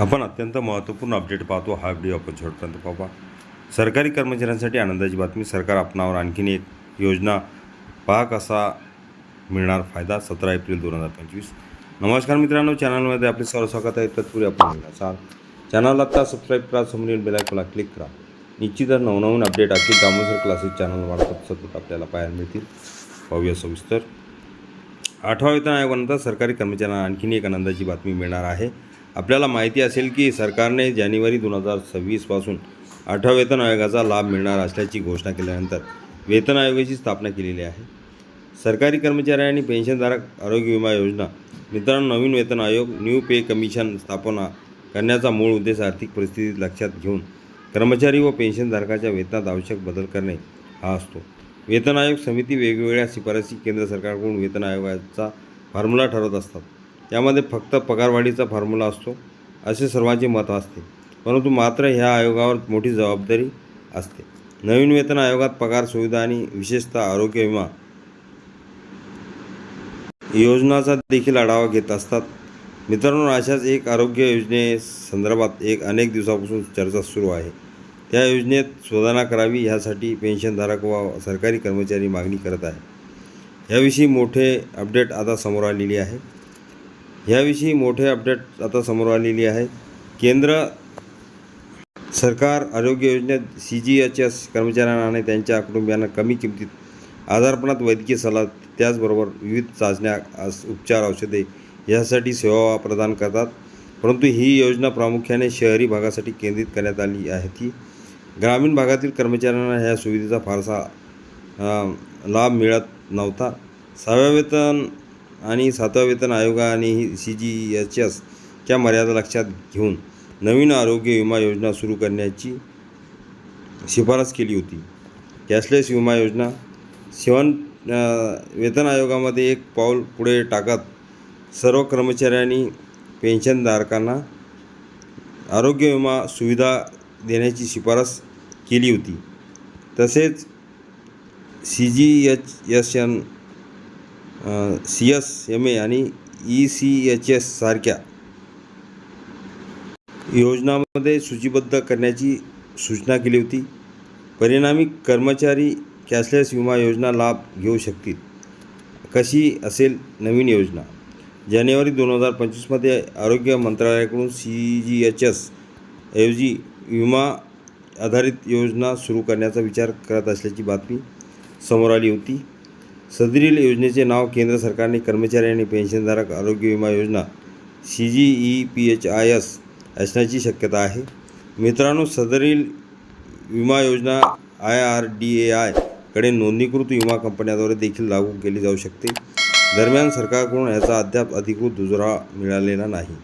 आपण अत्यंत महत्त्वपूर्ण अपडेट पाहतो. हा व्हिडिओ आपण शेवटपर्यंत पाहू सरकारी कर्मचाऱ्यांसाठी आनंदाची बातमी सरकार आपणावर आणखीन एक योजना पहा कसा मिळणार फायदा सतरा एप्रिल दोन हजार पंचवीस. नमस्कार मित्रांनो चॅनलमध्ये आपले सर्व स्वागत आहे. तत्पूर्वी आपण असाल चॅनलला आता सबस्क्राईब करा समोरील बेलायकोला क्लिक करा. निश्चितच नवनवीन अपडेट असतील दामोदर क्लासेस वाढतात सतत आपल्याला पाहायला मिळतील. पाहूया सविस्तर. आठवा वेतन आयोगानंतर सरकारी कर्मचाऱ्यांना आणखीन एक आनंदाची बातमी मिळणार आहे. आपल्याला माहिती असेल की सरकारने जानेवारी दोन हजार सव्वीसपासून आठव्या वेतन आयोगाचा लाभ मिळणार असल्याची घोषणा केल्यानंतर वेतन आयोगाची स्थापना केलेली आहे. सरकारी कर्मचारी आणि पेन्शनधारक आरोग्य विमा योजना मित्रांनो नवीन वेतन आयोग न्यू पे कमिशन स्थापना करण्याचा मूळ उद्देश आर्थिक परिस्थिती लक्षात घेऊन कर्मचारी व पेन्शनधारकाच्या वेतनात आवश्यक बदल करणे हा असतो. वेतन आयोग समिती वेगवेगळ्या शिफारसी केंद्र सरकारकडून वेतन आयोगाचा फॉर्म्युला ठरवत असतात. त्यामध्ये फक्त पगारवाढीचा फॉर्म्युला असतो असे सर्वांचे मत असते. परंतु मात्र ह्या आयोगावर मोठी जबाबदारी असते. नवीन वेतन आयोगात पगार सुविधा आणि विशेषतः आरोग्य विमा योजनाचा देखील आढावा घेत असतात. मित्रांनो अशाच एक आरोग्य योजनेसंदर्भात एक अनेक दिवसापासून चर्चा सुरू आहे. त्या योजनेत सुधारणा करावी ह्यासाठी पेन्शनधारक व सरकारी कर्मचारी मागणी करत आहे याविषयी मोठे अपडेट आता समोर आलेली आहे. ह्याविषयी मोठे अपडेट आता समोर आलेली आहे. केंद्र सरकार आरोग्य योजनेत सी जी एच एस कर्मचाऱ्यांना आणि त्यांच्या कुटुंबियांना कमी किमतीत आजारपणात वैद्यकीय सल्ला त्याचबरोबर विविध चाचण्या उपचार औषधे यासाठी सेवा प्रदान करतात. परंतु ही योजना प्रामुख्याने शहरी भागासाठी केंद्रित करण्यात आली आहे. ती ग्रामीण भागातील कर्मचाऱ्यांना ह्या सुविधेचा फारसा लाभ मिळत नव्हता. सहाव्या वेतन आणि सातव्या वेतन आयोगाने ही सी जी एच एसच्या मर्यादा लक्षात घेऊन नवीन आरोग्य विमा योजना सुरू करण्याची शिफारस केली होती. कॅशलेस विमा योजना सेवन वेतन आयोगामध्ये एक पाऊल पुढे टाकत सर्व कर्मचाऱ्यांनी पेन्शनधारकांना आरोग्य विमा सुविधा देण्याची शिफारस केली होती. तसेच C G H S N C S M A आणि ई सी एच एस सारख्या योजनामध्ये सूचीबद्ध करण्याची सूचना केली होती. परिणामी कर्मचारी कॅशलेस विमा योजना लाभ घेऊ शकतील. कशी असेल नवीन योजना? जानेवारी दोन हजार पंचवीसमध्ये आरोग्य मंत्रालयाकडून सी जी एच एस ऐवजी विमा आधारित योजना सुरू करण्याचा विचार करत असल्याची बातमी समोर आली होती. सदरील योजनेचे नाव केंद्र सरकारने कर्मचारी आणि पेन्शनधारक आरोग्य विमा योजना C G E P H I S असण्याची शक्यता आहे. मित्रांनो सदरील विमा योजना आय आर डी ए आयकडे नोंदणीकृत विमा कंपन्याद्वारे देखील लागू केली जाऊ शकते. दरम्यान सरकारकडून याचा अद्याप अधिकृत दुजोरा मिळालेला नाही.